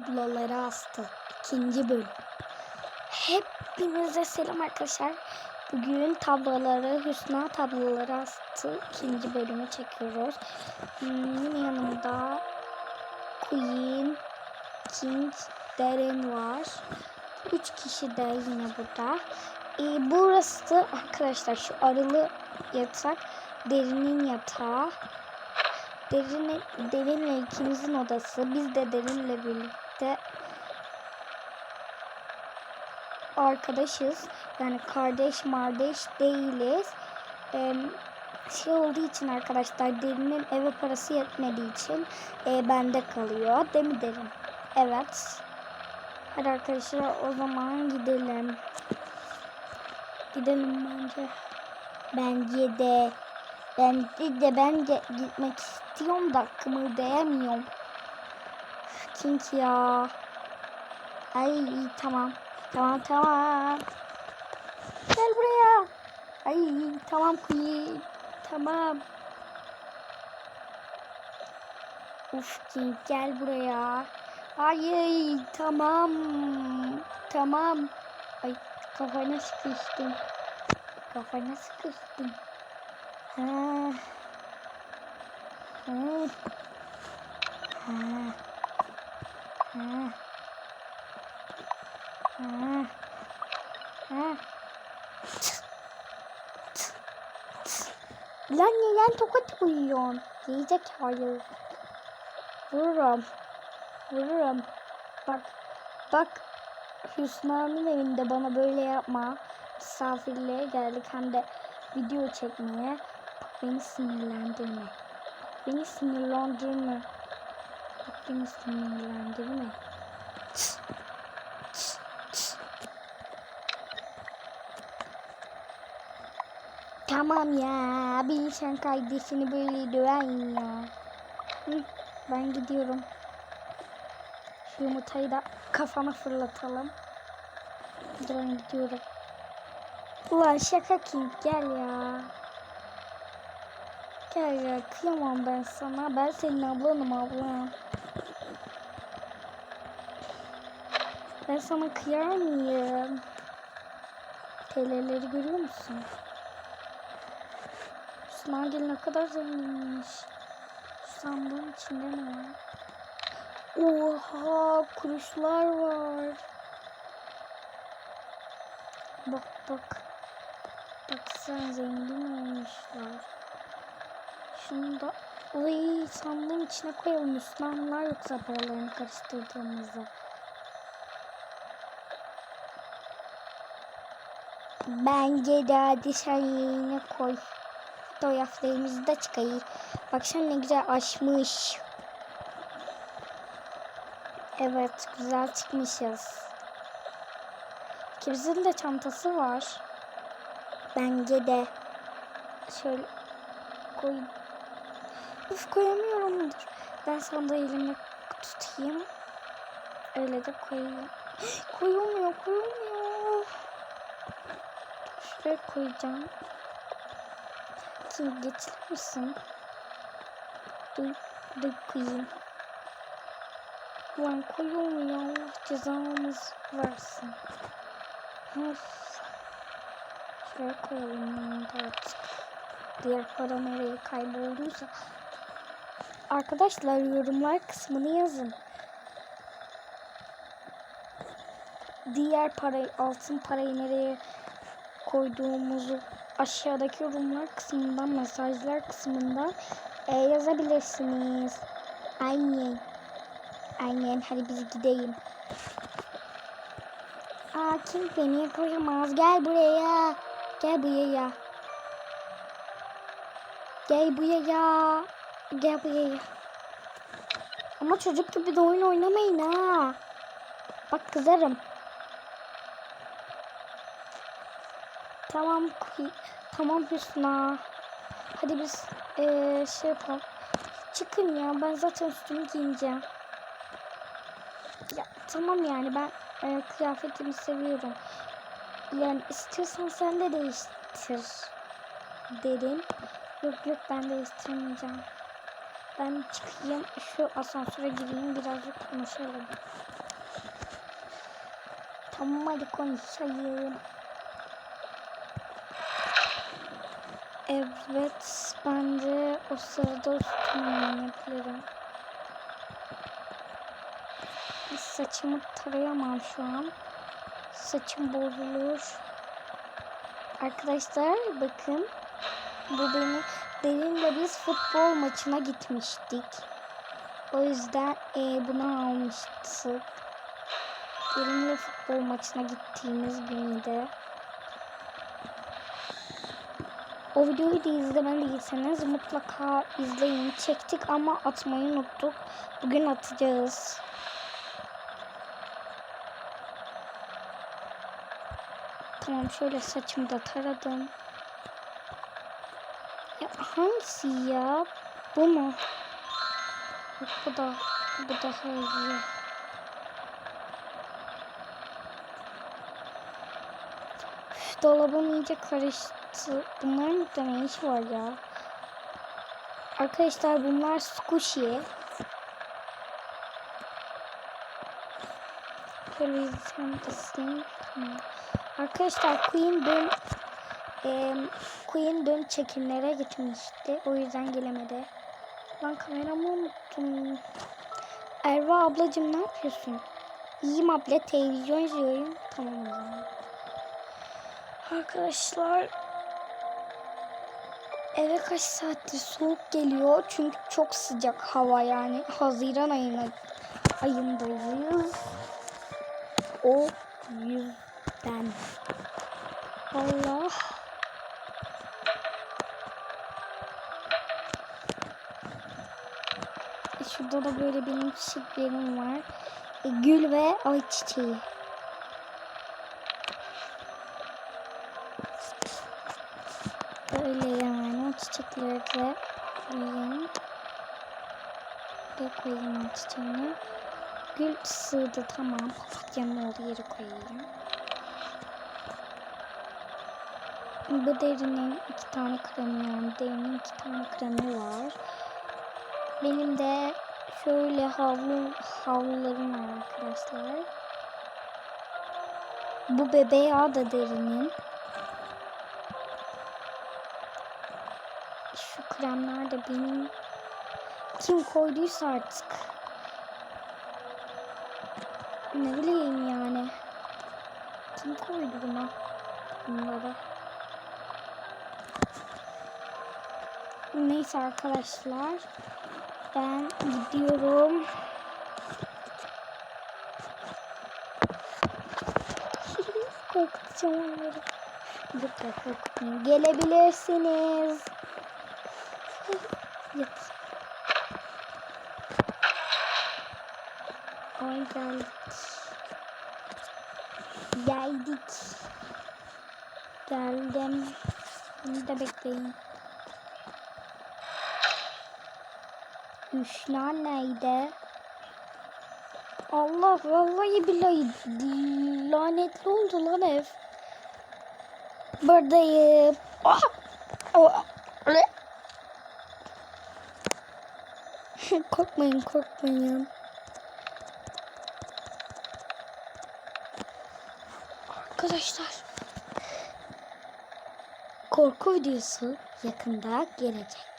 tabloları astı. İkinci bölüm. Hepinize selam arkadaşlar. Bugün tabloları, Hüsna tabloları astı. İkinci bölümü çekiyoruz. Hmm, yanımda Queen, King, Deren var. Üç kişi de yine burada. Ee, burası da arkadaşlar şu arılı yatak derinin yatağı. Derin, derinle ikimizin odası. Biz de derinle birlikte arkadaşız. Yani kardeş mardeş değiliz. Ee, şey olduğu için arkadaşlar derinin eve parası yetmediği için e, bende kalıyor. Değil mi derin? Evet. Hadi arkadaşlar o zaman gidelim. Gidelim bence. Bence de. Bence de ben de gitmek istiyorum da kımıldayamıyorum. King ya. Ay tamam. Tamam tamam. Gel buraya. Ay tamam Queen. Tamam. Uf King gel buraya. Ay tamam. Tamam. Ay kafana sıkıştım. Kafana sıkıştım. Ha. Ha. Ha. Ha. Ha. Ha. Lan neden tokat koyuyorsun? Yiyecek hayır. Vururum. Vururum. Bak. Bak. Hüsna'nın evinde bana böyle yapma. Misafirliğe geldik hem de video çekmeye. Beni sinirlendirme. Beni sinirlendirme. Bak beni sinirlendirme. Tamam ya. Bir insan kardeşini böyle döven ya. Hı, ben gidiyorum. Şu yumurtayı da kafama fırlatalım. Ben gidiyorum. Ulan şaka King gel ya. Gel ya kıyamam ben sana. Ben senin ablanım ablam. Ben sana kıyar mıyım? TL'leri görüyor musun? Snagel ne kadar zenginmiş. Şu sandığın içinde ne var? Oha kuruşlar var. Bak bak. Bak sen zengin olmuşlar. Şunu da Oy sandığın içine koyalım. Müslümanlar yoksa paralarını karıştırdığımızda. Bence de hadi sen yerine koy. Fotoğraflarımızı da çıkayım. Bak sen ne güzel açmış. Evet güzel çıkmışız. İkimizin de çantası var. Bence de. Şöyle koy. Uf koyamıyorum. Ben sana elimi tutayım. Öyle de koyayım. Koyulmuyor, koyulmuyor. Şuraya koyacağım. Şimdi getirir misin? Dur, dur koyayım. Ulan koyulmuyor. Allah cezamız versin. Of. Şuraya koyalım da artık. Diğer para nereye kaybolduysa. Arkadaşlar yorumlar kısmını yazın. Diğer parayı, altın parayı nereye koyduğumuzu aşağıdaki yorumlar kısmından, mesajlar kısmından e, yazabilirsiniz. Aynen. Aynen. Hadi biz gidelim. Aa kim beni yakalayamaz. Gel buraya. Gel buraya. Gel buraya. Gel buraya. Ama çocuk gibi de oyun oynamayın ha. Bak kızarım. Tamam Tamam Hüsna. Hadi biz ee, şey yapalım. Çıkın ya ben zaten üstümü giyineceğim. Ya tamam yani ben e, kıyafetimi seviyorum. Yani istiyorsan sen de değiştir. Derin. Yok yok ben değiştirmeyeceğim. Ben çıkayım. Şu asansöre gireyim. Birazcık konuşalım. Tamam hadi konuşayım. Evet. Ben de o sırada üstümü yapıyorum. Saçımı tarayamam şu an. Saçım bozulur. Arkadaşlar bakın. Bu beni Derin'le biz futbol maçına gitmiştik. O yüzden e, bunu almıştık. Derin'le futbol maçına gittiğimiz günüydü. O videoyu da izlemediyseniz mutlaka izleyin. Çektik ama atmayı unuttuk. Bugün atacağız. Tamam şöyle saçımı da taradım. Ya hangisi ya? Bu mu? Bu da bu daha iyi. Üf, dolabım iyice karıştı. Bunların ne iş var ya? Arkadaşlar bunlar squishy. Tamam. Arkadaşlar Queen dün e, Queen dün çekimlere gitmişti. O yüzden gelemedi. Ben kameramı unuttum. Erva ablacığım ne yapıyorsun? İyiyim abla televizyon izliyorum. Tamam o zaman. Arkadaşlar eve kaç saattir soğuk geliyor. Çünkü çok sıcak hava yani. Haziran ayına, ayındayız. O yüzden. Allah. E, Şurada da böyle benim çiçeklerim var. E, gül ve ay çiçeği. Böyle o çiçekleri de koyayım. Buraya koyayım çiçeğini. Gül sığdı tamam. Papatyanın olduğu yere koyayım. Bu derinin iki tane kremi yani derinin iki tane kremi var. Benim de şöyle havlu havlularım var arkadaşlar. Bu bebeği da derinin. Kremler de benim. Kim koyduysa artık. Ne bileyim yani. Kim koydu buna? Bunları. Neyse arkadaşlar. Ben gidiyorum. Korkutacağım onları. Yok ya. Gelebilirsiniz. Yat. Ay geldik. Geldim. Beni de bekleyin. Üçler neydi? Allah vallahi billahi lanetli oldu lan ev. Buradayım. Ah! Oh! Ne? korkmayın korkmayın. Arkadaşlar. Korku videosu yakında gelecek.